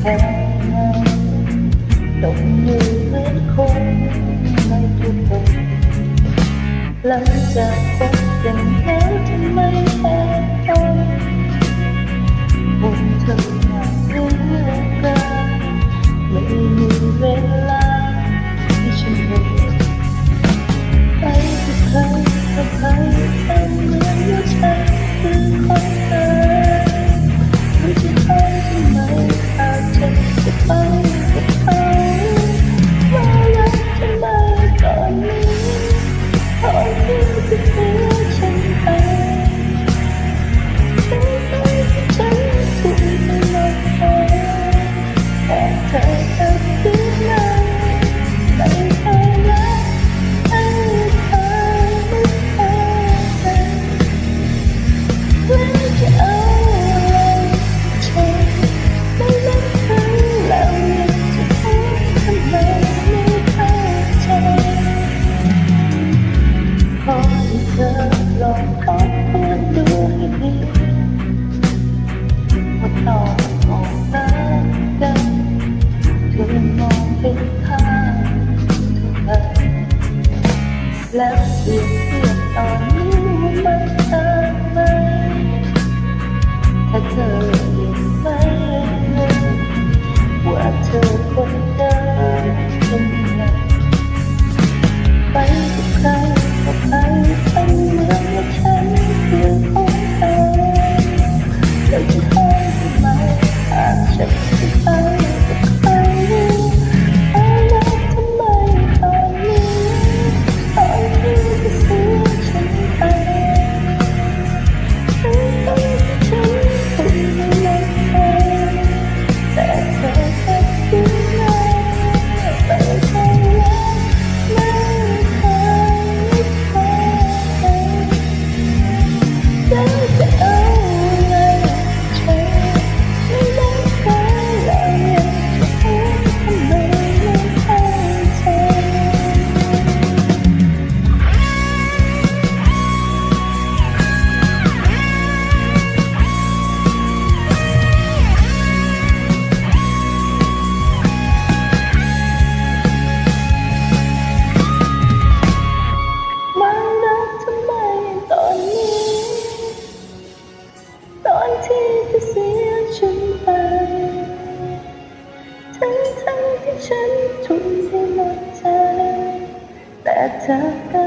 แพ้ตกอยู่หมือคงไม่ทุกคนลังจากพบกันแล้วทำไมแพ้ taka